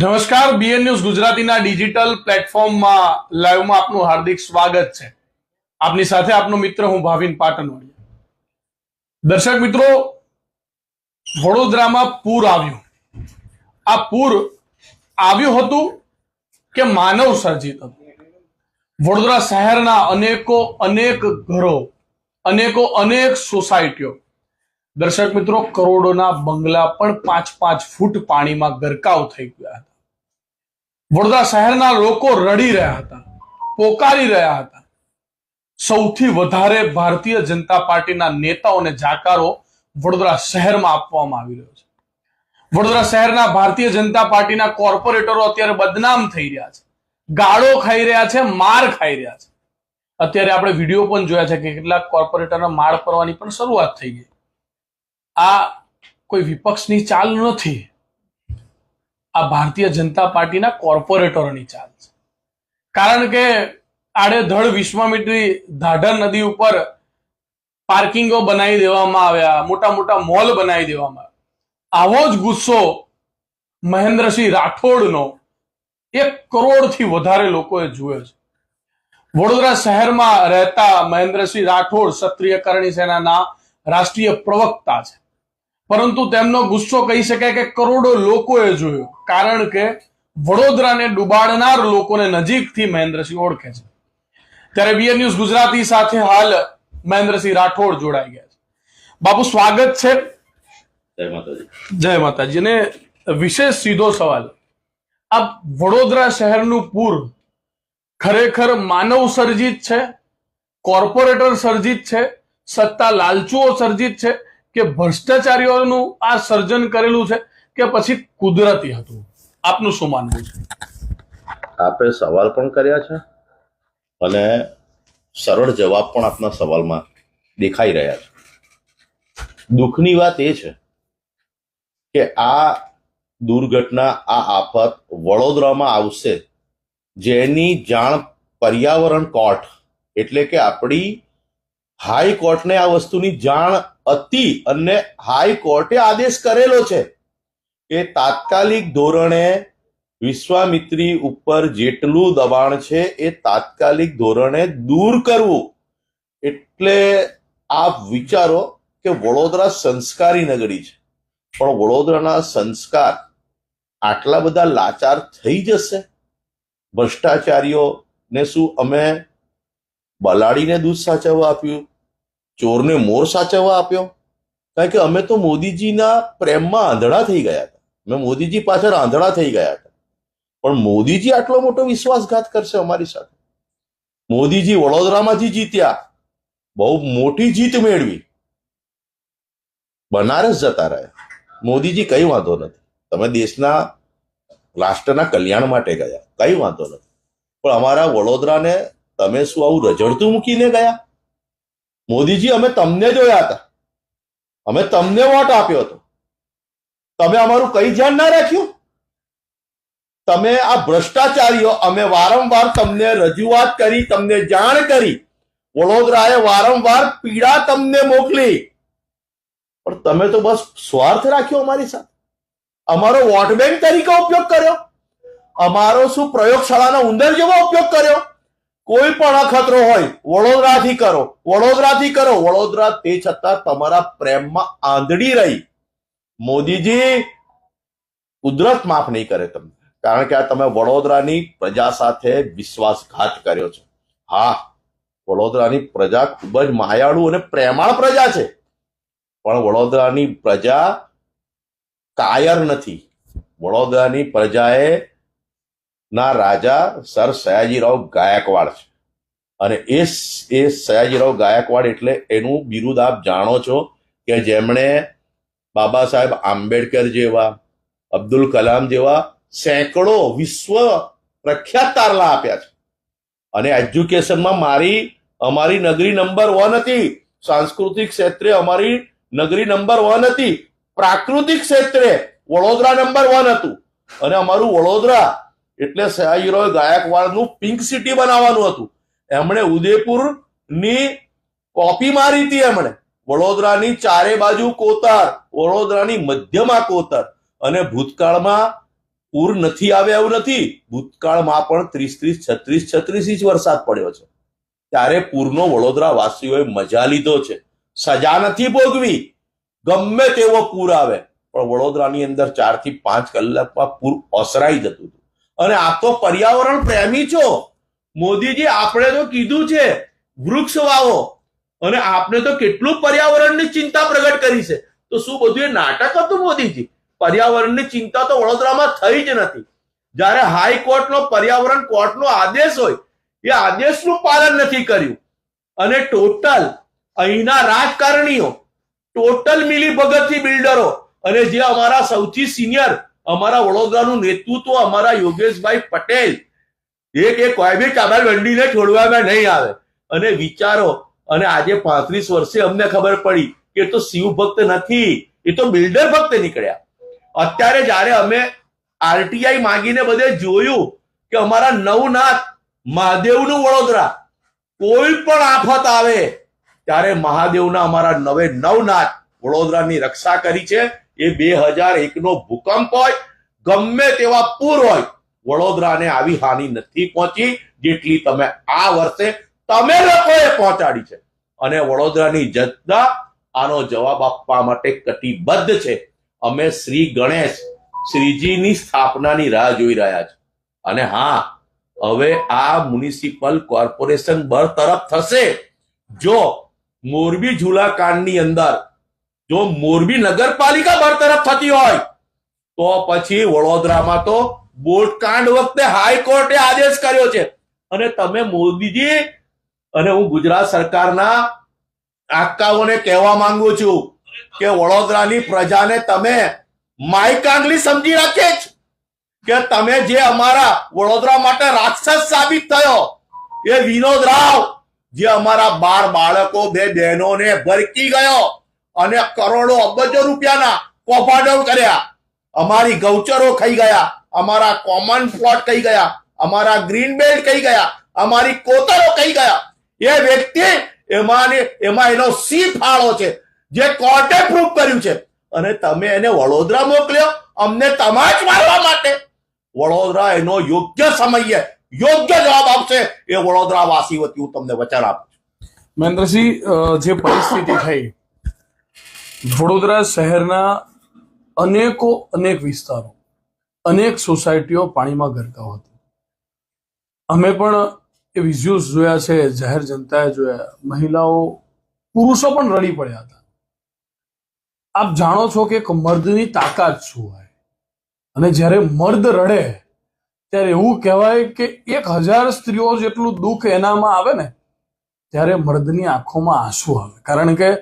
નમસ્કાર BN news ગુજરાતીના digital પ્લેટફોર્મમાં લાઈવમાં આપનું હાર્દિક સ્વાગત છે. આપની સાથે આપનો મિત્ર હું ભાવિન પાટણવાડિયા દર્શક મિત્રો, વડોદરામાં પૂર આવ્યું. આ પૂર આવ્યું હતું કે માનવ સર્જિત હતું. વડોદરા શહેરના અનેકો અનેક ઘરો, અનેકો અનેક સોસાયટીઓ દર્શક મિત્રો, કરોડોના બંગલા પણ પાંચ પાંચ ફૂટ પાણીમાં ગરકાવ થઈ ગયા હતા. વડોદરા શહેરના લોકો રડી રહ્યા હતા, પોકારી રહ્યા હતા. સૌથી વધારે ભારતીય જનતા પાર્ટીના નેતાઓ અને જાકારો વડોદરા શહેરમાં આપવામાં આવી રહ્યો છે. વડોદરા શહેરના ભારતીય જનતા પાર્ટીના કોર્પોરેટરો અત્યારે બદનામ થઈ રહ્યા છે. ગાળો ખાઈ રહ્યા છે, માર ખાઈ રહ્યા છે. અત્યારે આપણે વીડિયો પણ જોયા છે કે કેટલાક કોર્પોરેટરના માળ પડવાની પણ શરૂઆત થઈ ગઈ. આ કોઈ વિપક્ષની ચાલ નથી. આ ભારતીય જનતા પાર્ટીના કોર્પોરેટરોની ચાલ છે. કારણ કે આડેધડ વિશ્વામિત્રી ધાઢર નદી ઉપર પાર્કિંગો બનાવી દેવામાં આવ્યા, મોટા મોટા મોલ બનાવી દેવામાં આવો જ ગુસ્સો મહેન્દ્રસિંહ રાઠોડનો એક કરોડથી વધારે લોકોએ જોયો છે. વડોદરા શહેરમાં રહેતા મહેન્દ્રસિંહ રાઠોડ ક્ષત્રિય કરણી સેનાના રાષ્ટ્રીય પ્રવક્તા છે. પરંતુ તેમનો ગુસ્સો કહી શકાય કે કરોડો લોકોએ જોયો. કારણ કે વડોદરાને ડુબાડનાર લોકોને નજીકથી મહેન્દ્રસિંહ ઓળખે છે. ત્યારે બીએન ન્યૂઝ ગુજરાતી સાથે હાલ મહેન્દ્રસિંહ રાઠોડ જોડાઈ ગયા છે. બાપુ સ્વાગત છે. જય માતાજી. જય માતાજી. અને વિશેષ સીધો સવાલ. આ વડોદરા શહેરનું પૂર ખરેખર માનવ સર્જિત છે? કોર્પોરેટર સર્જિત છે? સત્તા લાલચુઓ સર્જિત છે? કે ભ્રષ્ટાચારીઓનું આ સર્જન કરેલું છે કે પછી કુદરતી હતું? આપનું શું માનવું છે? આપે સવાલ પણ કર્યા છે અને સરળ જવાબ પણ આપના સવાલમાં દેખાઈ રહ્યા છે. દુઃખની વાત એ છે કે આ દુર્ઘટના, આ આફત વડોદરામાં આવશે, જેની જાણ પર્યાવરણ કોર્ટ, એટલે કે આપણી હાઈ કોર્ટને આ વસ્તુની જાણ હતી અને હાઈકોર્ટે આદેશ કરેલો છે. કે તાત્કાલિક ધોરણે વિશ્વામિત્રી ઉપર જેટલું દબાણ છે એ તાત્કાલિક ધોરણે દૂર કરવું. એટલે આપ વિચારો કે વડોદરા સંસ્કારી નગરી છે. પણ વડોદરાના સંસ્કાર આટલા બધા લાચાર થઈ જશે? ભ્રષ્ટાચારીઓને શું અમે બલાડીને દૂધ સાચવવા આપ્યું? ચોરને મોર સાચવવા આપ્યો? કારણ કે અમે તો મોદીજીના પ્રેમમાં આંધળા થઈ ગયા હતા. અમે મોદીજી પાછળ આંધળા થઈ ગયા હતા. પણ મોદીજી આટલો મોટો વિશ્વાસઘાત કરશે અમારી સાથે? મોદીજી વડોદરામાંથી જીત્યા. બહુ મોટી જીત મેળવી. બનારસ જતા રહ્યા. મોદીજી કઈ વાંધો નથી. તમે દેશના રાષ્ટ્રના કલ્યાણ માટે ગયા. કઈ વાંધો નથી. પણ અમારા વડોદરાને તમે શું આવું રજડતું મૂકીને ગયા? મોદીજી, અમે તમને જોયા હતા. અમે તમને વોટ આપ્યો હતો. તમે અમારું કઈ ધ્યાન ના રાખ્યું? તમે આ ભ્રષ્ટાચારીઓ, અમે વારંવાર તમને રજૂઆત કરી, તમને જાણ કરી. વડોદરાએ વારંવાર પીડા તમને મોકલી. પણ તમે તો બસ સ્વાર્થ રાખ્યો અમારી સાથે. અમારો વોટ બેંક તરીકે ઉપયોગ કર્યો. અમારો શું પ્રયોગશાળાના ઉંદર જેવો ઉપયોગ કર્યો? કોઈ પણ અખતરો હોય, વડોદરાથી કરો વડોદરાથી કરો. વડોદરા તે છતાં તમારા પ્રેમમાં આંધળી રહી. મોદીજી, કુદરત માફ નહીં કરે તમને. કારણ કે આ તમે વડોદરાની પ્રજા સાથે વિશ્વાસઘાત કર્યો છે. હા, વડોદરાની પ્રજા ખૂબ જ માયાળુ અને પ્રેમાળ પ્રજા છે. પણ વડોદરાની પ્રજા કાયર નથી. વડોદરાની પ્રજાએ ના રાજા સર સયાજીરાવ ગાયકવાડ છે. અને એ એ સયાજીરાવ ગાયકવાડ એટલે એનું બિરુદ આપ જાણો છો કે જેમણે બાબા સાહેબ આંબેડકર જેવા, અબ્દુલ કલામ જેવા સેંકડો વિશ્વ પ્રખ્યાત તારલા આપ્યા છે. અને એજ્યુકેશનમાં મારી, અમારી નગરી નંબર વન હતી. સાંસ્કૃતિક ક્ષેત્રે અમારી નગરી નંબર વન હતી. પ્રાકૃતિક ક્ષેત્રે વડોદરા નંબર વન હતું. અને અમારું વડોદરા એટલે સયાજીરાવ ગાયકવાડનું પિંક સિટી બનાવવાનું હતું. એમણે ઉદયપુરની કોપી મારી હતી એમણે. વડોદરાની ચારે બાજુ કોતર, વડોદરાની મધ્યમાં કોતર. અને ભૂતકાળમાં પૂર નથી આવે એવું નથી. ભૂતકાળમાં પણ ત્રીસ ત્રીસ, છત્રીસ છત્રીસ ઇંચ વરસાદ પડ્યો છે. ત્યારે પૂરનો વડોદરા વાસીઓએ મજા લીધો છે. સજા નથી ભોગવી. ગમે તેવો પૂર આવે. પણ વડોદરાની અંદર ચારથી પાંચ કલાકમાં પૂર ઓસરાઈ જતું હતું. અને આપ તો પર્યાવરણ પ્રેમી છો. મોદીજી, આપણે તો કીધું છે, વૃક્ષ વાવો. અને આપને તો કેટલું પર્યાવરણની ચિંતા પ્રગટ કરી છે. તો શું બધું એ નાટક હતું મોદીજી? પર્યાવરણની ચિંતા તો વડોદરામાં થઈ જ નથી. જ્યારે હાઈકોર્ટનો પર્યાવરણ કોર્ટનો આદેશ હોય, એ આદેશનું પાલન નથી કર્યું. અને ટોટલ અહીંના રાજકારણીઓ, ટોટલ મિલી ભગતથી બિલ્ડરો અને જે અમારા સૌથી સિનિયર અમારા વડોદરાનું નેતૃત્વ અમારા યોગેશભાઈ પટેલ. એક એક કોઈ બી ચાબલ મંડીને છોડવામાં નહીં આવે. અને વિચારો, અને આજે પાંત્રીસ વર્ષે અમને ખબર પડી કે તો શિવ ભક્ત નથી, એ તો બિલ્ડર ભક્ત નીકળ્યા. અત્યારે જ્યારે અમે આરટીઆઈ માંગીને બધે જોયું કે અમારા નવનાથ મહાદેવનું વડોદરા કોઈ પણ આફત આવે, ત્યારે મહાદેવના અમારા નવે નવનાથ વડોદરાની રક્ષા કરી છે. એ બે હજાર એકનો ભૂકંપ હોય, ગમે તેવા પૂર હોય, વડોદરાને આવી હાનિ નથી પહોંચી જેટલી તમે આ વર્ષે તમે લોકોએ પહોંચાડી છે. અને વડોદરાની જનતા આનો જવાબ આપવા માટે કટિબદ્ધ છે. અમે શ્રી ગણેશ શ્રીજીની સ્થાપનાની રાહ જોઈ રહ્યા છે અને હા, હવે આ મ્યુનિસિપલ કોર્પોરેશન બરતરફ થશે. જો મોરબી ઝુલાકાંડની અંદર જો મોરબી નગરપાલિકા બરતરફ થતી હોય, તો પછી વડોદરામાં તો બોટકાંડ વખતે હાઈકોર્ટે આદેશ કર્યો છે. અને તમે મોદીજી અને હું ગુજરાત સરકારના આકાઓને કહેવા માંગુ છું કે વડોદરાની પ્રજાને તમે માયકાંગલી સમજી રાખે છે કે તમે જે અમારા વડોદરા માટે રાક્ષસ સાબિત થયો, એ વિનોદ રાવ, જે અમારા બાર બાળકો, બે બહેનોને ભરકી ગયો અને કરોડો અબજો રૂપિયાના કોફાડો કર્યા. અમારી ગૌચરો ખાઈ ગયા. અમારા કોમન પ્લોટ કહી ગયા. અમારા ગ્રીન બેલ્ટ કહી ગયા. અમારી કોતરો કહી ગયા. એ વ્યક્તિ એમાં એમાં એનો સી ફાળો છે, જે કોર્ટે પ્રૂફ કર્યું છે. અને તમે એને વડોદરા મોકલ્યો. અમને તમાજ મારવા માટે. વડોદરા એનો યોગ્ય સમયે યોગ્ય જવાબ આપશે એ વડોદરા વાસી વતી હું તમને વચન આપું છું. મહેન્દ્રસિંહ જે પરિસ્થિતિ થઈ વડોદરા શહેરના અનેકો, અનેક વિસ્તારો, અનેક સોસાયટીઓ પાણીમાં ગરકાવ હતી. અમે પણ એ વિઝ્યુઅલ્સ જોયા છે, જાહેર જનતાએ જોયા. મહિલાઓ, પુરુષો પણ રડી પડ્યા હતા. આપ જાણો છો કે મર્દની તાકાત શું હોય? અને જ્યારે મર્દ રડે, ત્યારે એવું કહેવાય કે એક હજાર સ્ત્રીઓ જેટલું દુઃખ એનામાં આવે ને, ત્યારે મર્દની આંખોમાં આંસુ આવે. કારણ કે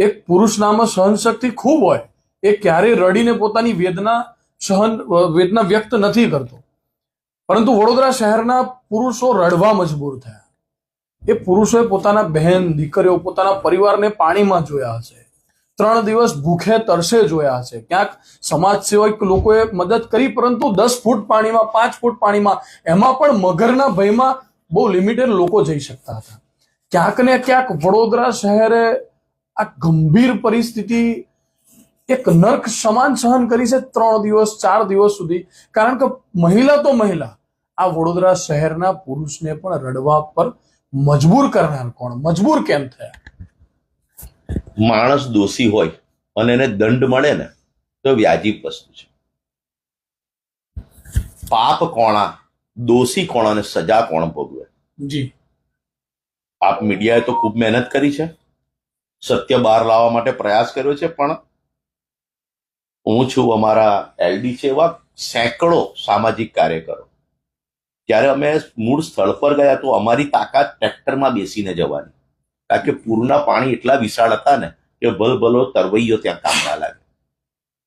એક પુરુષનામાં સહનશક્તિ ખૂબ હોય, એ ક્યારેય રડીને પોતાની વેદના સહન, વેદના વ્યક્ત નથી કરતો. પરંતુ વડોદરા શહેરના પુરુષો રડવા મજબૂર થયા. એ પુરુષોએ પોતાના બહેન, દીકરીઓ, પોતાના પરિવારને પાણીમાં જોયા હશે. ત્રણ દિવસ ભૂખે તરસે જોયા હશે. ક્યાંક સમાજ સેવક લોકોએ મદદ કરી, પરંતુ દસ ફૂટ પાણીમાં, પાંચ ફૂટ પાણીમાં, એમાં પણ મગરના ભયમાં બહુ લિમિટેડ લોકો જઈ શકતા હતા. ક્યાંક ને ક્યાંક વડોદરા શહેરે આ ગંભીર પરિસ્થિતિ એક નર્ક સમાન સહન કરી છે ત્રણ દિવસ ચાર દિવસ સુધી. કારણ કે મહિલા તો મહિલા. આ વડોદરા શહેરના પુરુષને પણ રડવા પર મજબૂર કરનાર કોણ? મજબૂર કેમ થયા? માણસ દોષી હોય અને એને દંડ મળે ને તો વ્યાજિબ વસ્તુ છે. પાપ કોણા દોષી કોણ અને સજા કોણ ભોગવે? જી. આપ મીડિયાએ તો ખૂબ મહેનત કરી છે. સત્ય બહાર લાવવા માટે પ્રયાસ કર્યો છે, પણ હું છું અમારા એલડી છે એવા સેંકડો સામાજિક કાર્યકરો. જ્યારે અમે મૂળ સ્થળ પર ગયા તો અમારી તાકાત ટ્રેક્ટરમાં બેસીને જવાની. કારણ કે પૂરના પાણી એટલા વિશાળ હતા ને કે ભલભલો તરવૈયો ત્યાં કામ ના લાગે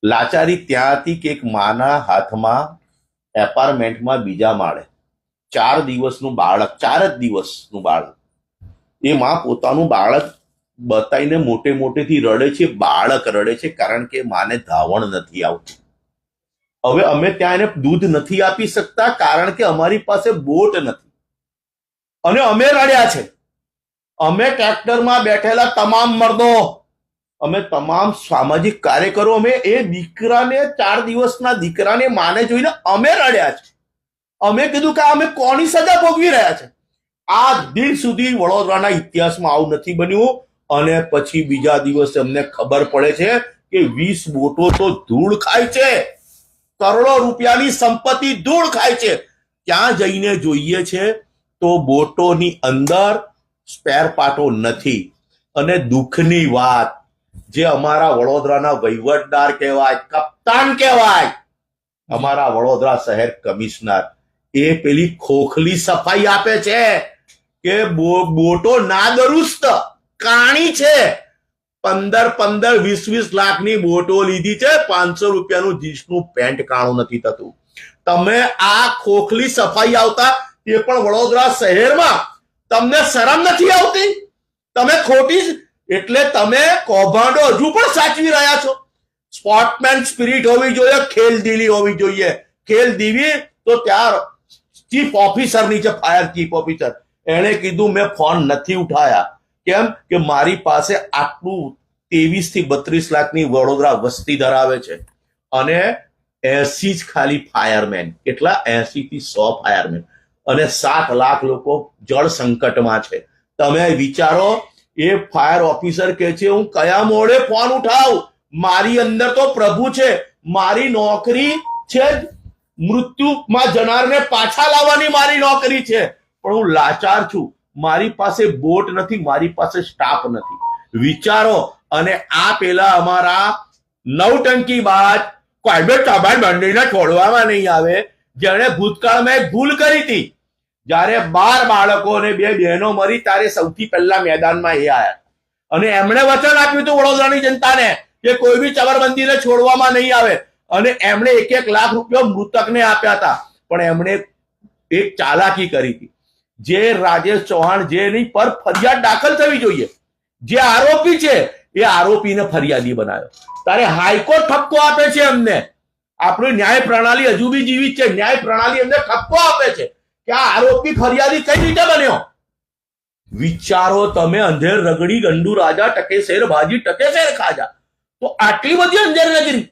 લાચારી ત્યાં હતી કે એક માના હાથમાં એપાર્ટમેન્ટમાં બીજા માળે. ચાર દિવસનું બાળક, ચાર જ દિવસનું બાળક. એ માં પોતાનું બાળક બતાવીને મોટે મોટેથી રડે છે, બાળક રડે છે, કારણ કે માને ધાવણ નથી આવતું. હવે અમે ત્યાં એને દૂધ નથી આપી શકતા, કારણ કે અમારી પાસે બોટ નથી. અને અમે રડ્યા છે. અમે ટ્રેક્ટરમાં બેઠેલા તમામ મર્દો, અમે તમામ સામાજિક કાર્યકરો, અમે એ દીકરાને ચાર દિવસના દીકરાને માને જોઈને અમે રડ્યા છે. અમે કીધું કે અમે કોની સજા ભોગવી રહ્યા છે? આ દિન સુધી વડોદરાના ઇતિહાસમાં આવું નથી બન્યું. અને પછી બીજા દિવસે અમને ખબર પડે છે કે વીસ બોટો તો ધૂળ ખાય છે. કરોડો રૂપિયાની સંપત્તિ ધૂળ ખાય છે. ત્યાં જઈને જોઈએ છે તો બોટોની અંદર સ્પેર પાર્ટો નથી. અને દુઃખની વાત, જે અમારા વડોદરાના વહીવટદાર કહેવાય, કપ્તાન કહેવાય, અમારા વડોદરા શહેર કમિશનર, એ પેલી ખોખલી સફાઈ આપે છે કે બોટો ના દરુસ્ત કાણી છે. પંદર પંદર વીસ વીસ લાખની બોટો લીધી છે. પાંચસો રૂપિયાનું જીન્સનું પેન્ટ કાણું નથી થતું. તમે આ ખોખલી સફાઈ આવતા એ પણ વડોદરા શહેરમાં તમને શરમ નથી આવતી? તમે ખોટી એટલે તમે કૌભાંડો હજુ પણ સાચવી રહ્યા છો. સ્પોર્ટમેન સ્પિરિટ હોવી જોઈએ, ખેલ ખેલદિલી હોવી જોઈએ. ખેલ દીવી તો ત્યાં ચીફ ઓફિસર નીચે ફાયર ચીફ ઓફિસર. એણે કીધું, મેં ફોન નથી ઉઠાયા. કેમ? કે મારી પાસે આટલું ત્રેવીસથી બત્રીસ લાખની વડોદરા વસ્તી ધરાવે છે. અને એસી જ ખાલી ફાયરમેન, કેટલા? એસી થી સો ફાયરમેન. અને સાત લાખ લોકો જળ સંકટમાં છે. તમે વિચારો, એ ફાયર ઓફિસર કે છે, હું કયા મોડે ફોન ઉઠાવું? મારી અંદર તો પ્રભુ છે. મારી નોકરી છે મૃત્યુમાં જનારને પાછા લાવવાની મારી નોકરી છે. પણ હું લાચાર છું. મારી પાસે બોટ નથી, મારી પાસે સ્ટાફ નથી. વિચારો, અને આ પેલા અમારા નવટંકી બાદ કોઈબે ટબાઈ મંડળીને છોડવામાં નહીં આવે, જેણે ભૂતકાળમાં ભૂલ કરી હતી. જ્યારે બાર બાળકો અને બે બહેનો મરી, ત્યારે સૌથી પહેલા મેદાનમાં એ આવ્યા અને એમણે વચન આપ્યું હતું વડોદરાની જનતાને કે કોઈ બી ચબરબંધીને છોડવામાં નહીં આવે. અને એમણે એક એક લાખ રૂપિયા મૃતકને આપ્યા હતા. પણ એમણે એક ચાલાકી કરી હતી. જે રાજેશ ચૌહાણ જેની પર ફરિયાદ દાખલ થવી જોઈએ. જે આરોપી છે, એ આરોપીને ફરિયાદી બનાવ્યો તારે હાઈકોર્ટ ઠપકો આપે છે એમને. આપણી ન્યાય પ્રણાલી હજુ બી જીવિત છે. ન્યાય પ્રણાલી એમને ઠપકો આપે છે કે આ આરોપી ફરિયાદી કઈ રીતે બન્યો? વિચારો તમે, અંધેર, રગડી, ગંડુ, રાજા ટકે શેર ભાજી ટકે શેર ખાજા. તો આટલી બધી અંધેર નગરી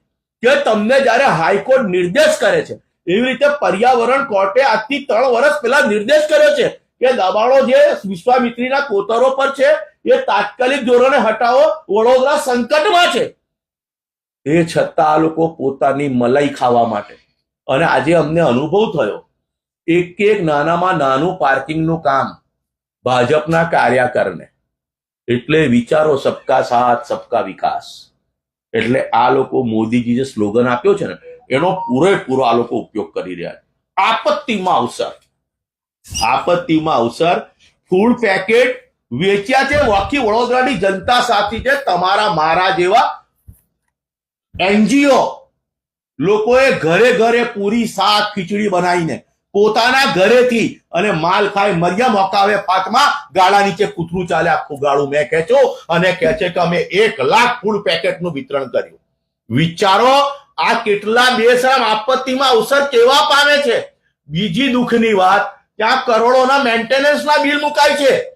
કે તમને જ્યારે હાઈકોર્ટ નિર્દેશ કરે છે એવી રીતે પર્યાવરણ કોર્ટે આજથી ત્રણ વર્ષ પહેલા નિર્દેશ કર્યો છે કે દબાણો જે વિશ્વામિત્રીના કોતરો પર છે, એ તાત્કાલિક ધોરણે હટાવો. વડોદરા સંકટમાં છે. એ છતાં આ લોકો પોતાની મલાઈ ખાવા માટે. અને આજે અમને અનુભવ થયો, એક એક નાનામાં નાનું પાર્કિંગનું કામ ભાજપના કાર્યકરને. એટલે વિચારો સબકા સાથ, સબકા વિકાસ. એટલે આ લોકો મોદીજી જે સ્લોગન આપ્યો છે ને એનો પૂરેપૂરો આ લોકો ઉપયોગ કરી રહ્યા છે. આપત્તિમાં અવસર. આપત્તિમાં અવસર. ફૂડ પેકેટ વેચ્યા છે વાકી વડોદરાની જનતા સાથી છે તમારા મારા જેવા એનજીઓ. લોકોએ ઘરે ઘરે પૂરી શાક ખીચડી બનાવીને પોતાના ઘરેથી અને માલ ખાય મરિયમ હકાવે ફાતમાં ગાળા નીચે કૂતરું ચાલે આખું ગાળું મેં કહેચો અને કહે છે કે અમે એક લાખ ફૂડ પેકેટનું વિતરણ કર્યું. વિચારો આ કેટલા બેશરમ આપત્તિમાં અવસર કેવા પામે છે? બીજી દુઃખની વાત ત્યાં કરોડોના મેન્ટેનન્સના બિલ મુકાય છે.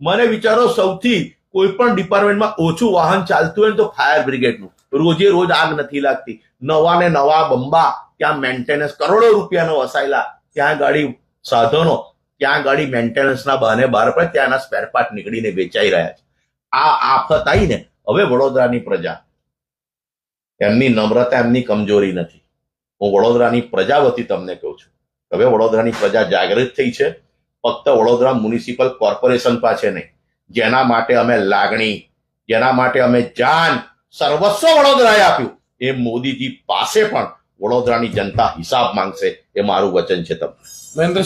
મને વિચારો, સૌથી કોઈ પણ ડિપાર્ટમેન્ટમાં ઓછું વાહન ચાલતું હોય તો ફાયર બ્રિગેડનું. રોજે રોજ આગ નથી લાગતી. નવા ને નવા બંબા ત્યાં મેન્ટેનન્સ કરોડો રૂપિયાનો વસાયેલા ત્યાં ગાડી સાધનો ત્યાં ગાડી મેન્ટેનન્સના બહાને બહાર પડે, ત્યાંના સ્પેરપાર્ટ નીકળીને વેચાઈ રહ્યા છે. આ આફત આવીને હવે વડોદરાની પ્રજા એમની નમ્રતા, એમની કમજોરી નથી. હું વડોદરાની પ્રજા વતી તમને કહું છું. હવે વડોદરાની પ્રજા જાગૃત થઈ છે. ફક્ત વડોદરા મ્યુનિસિપલ કોર્પોરેશન પાસે નહીં. જેના માટે અમે લાગણી, જેના માટે અમે જાન, સર્વસ્વ વડોદરાએ આપ્યું. એ મોદીજી પાસે પણ વડોદરાની જનતા હિસાબ માંગશે એ મારું વચન છે તમને. મહેન્દ્ર